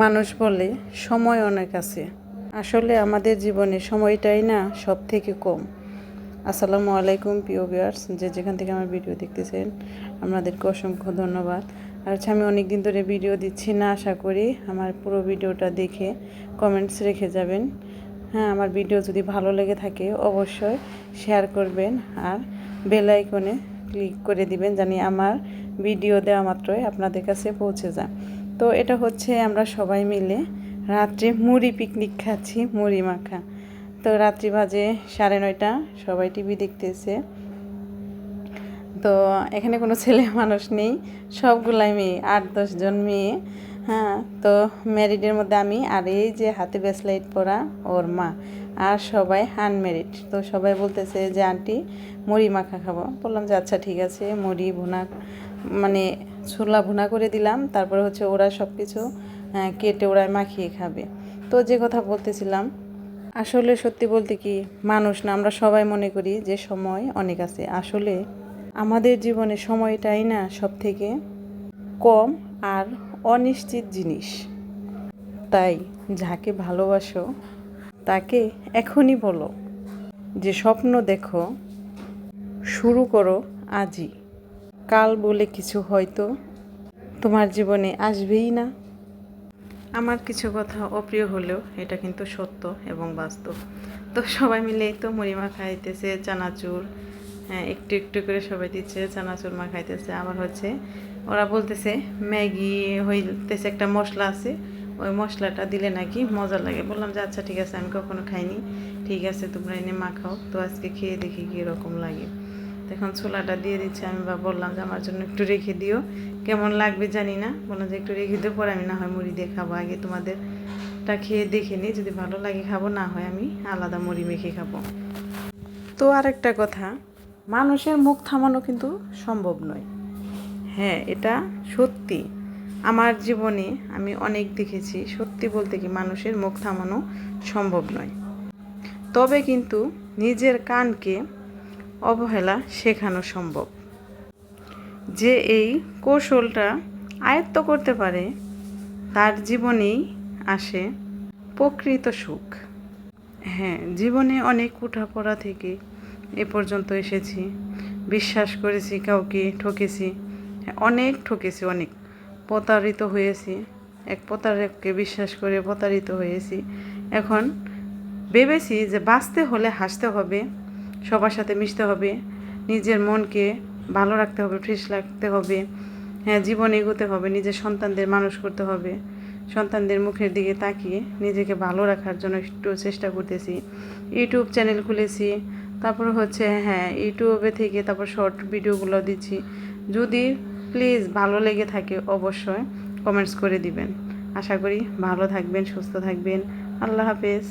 মানুষ বলে সময় অনেক আছে। আসলে আমাদের জীবনে সময়টাই না সব থেকে কম। আসসালামু আলাইকুম, প্রিয় ভিউয়ার্স। যে যেখান থেকে আমার ভিডিও দেখতেছেন, আপনাদেরকে অসংখ্য ধন্যবাদ। আর হচ্ছে আমি অনেক দিন ধরে ভিডিও দিচ্ছি না, আশা করি আমার পুরো ভিডিওটা দেখে কমেন্টস রেখে যাবেন। হ্যাঁ আমার ভিডিও যদি ভালো লেগে থাকে অবশ্যই শেয়ার করবেন আর বেল আইকনে ক্লিক করে দিবেন, জানি আমার ভিডিও দেওয়া মাত্রই আপনাদের কাছে পৌঁছে যায়। তো এটা হচ্ছে আমরা সবাই মিলে রাত্রে মুড়ি পিকনিক খাচ্ছি, মুড়ি মাখা। তো রাত্রি বাজে সাড়ে নয়টা, সবাই টিভি দেখতেছে। তো এখানে কোনো ছেলে মানুষ নেই, সবগুলাই মেয়ে, আট দশজন মেয়ে। হ্যাঁ তো ম্যারিডের মধ্যে আমি আর এই যে হাতে ব্রেসলাইট পরা ওর মা আর সবাই আনম্যারিড তো সবাই বলতেছে যে, আন্টি, মুড়ি মাখা খাব। বললাম যে আচ্ছা ঠিক আছে, মুড়ি, ভুনা মানে ছোলা ভুনা করে দিলাম, তারপরে হচ্ছে ওরা সব কিছু কেটে ওরা মাখিয়ে খাবে। তো যে কথা বলতেছিলাম, আসলে সত্যি বলতে কি, মানুষ না, আমরা সবাই মনে করি যে সময় অনেক আছে। আসলে আমাদের জীবনে সময়টাই না সব থেকে কম আর অনিশ্চিত জিনিস। তাই যাকে ভালোবাসো, তাকে এখনই বলো যে স্বপ্ন দেখো, শুরু করো আজই। কাল বলে কিছু হয়তো তোমার জীবনে আসবেই না। আমার কিছু কথা অপ্রিয় হলেও এটা কিন্তু সত্য এবং বাস্তব। তো সবাই মিলে এই তো মুড়ি মা খাইতেছে, চানাচুর হ্যাঁ একটু একটু করে সবাই দিচ্ছে, চানাচুর মা খাইতেছে। আবার হচ্ছে ওরা বলতেছে, ম্যাগি হইতেছে একটা মশলা আছে, ওই মশলাটা দিলে নাকি মজা লাগে। বললাম যে আচ্ছা ঠিক আছে, আমি কখনো খাইনি। ঠিক আছে, তোমরা এনে মা খাও তো আজকে খেয়ে দেখি কীরকম লাগে। এখন ছোলাটা দিয়ে দিচ্ছে, আমি বা বললাম যে আমার জন্য একটু রেখে দিও। কেমন লাগবে জানি না বললাম যে একটু রেখে দিও, পরে আমি না হয় মুড়ি দিয়ে খাব। আগে তোমাদেরটা খেয়ে দেখে নিই যদি ভালো লাগে খাব, না হয় আমি আলাদা মুড়ি মেখে খাব। তো আর একটা কথা, মানুষের মুখ থামানো কিন্তু সম্ভব নয়। হ্যাঁ এটা সত্যি। আমার জীবনে আমি অনেক দেখেছি, সত্যি বলতে কি মানুষের মুখ থামানো সম্ভব নয়। তবে কিন্তু নিজের কানকে অবহেলা শেখানো সম্ভব। যে এই কৌশলটা আয়ত্ত করতে পারে তার জীবনেই আসে প্রকৃত সুখ। হ্যাঁ জীবনে অনেক উঠাপড়া থেকে এ পর্যন্ত এসেছি। বিশ্বাস করেছি কাউকে ঠকেছি হ্যাঁ, অনেক ঠকেছি অনেক। প্রতারিত হয়েছি এক প্রতারককে বিশ্বাস করে প্রতারিত হয়েছি। এখন ভেবেছি যে বাঁচতে হলে হাসতে হবে সবার সাথে মিশতে হবে, নিজের মনকে ভালো রাখতে হবে ফ্রেশ রাখতে হবে হ্যাঁ জীবন এগোতে হবে, নিজের সন্তানদের মানুষ করতে হবে, সন্তানদের মুখের দিকে তাকিয়ে নিজেকে ভালো রাখার জন্য একটু চেষ্টা করতেছি। ইউটিউব চ্যানেল খুলেছি, তারপর হচ্ছে হ্যাঁ ইউটিউবে থেকে তারপর শর্ট ভিডিওগুলো দিচ্ছি। যদি প্লিজ ভালো লেগে থাকে অবশ্যই কমেন্টস করে দিবেন। আশা করি ভালো থাকবেন, সুস্থ থাকবেন। আল্লাহ হাফেজ।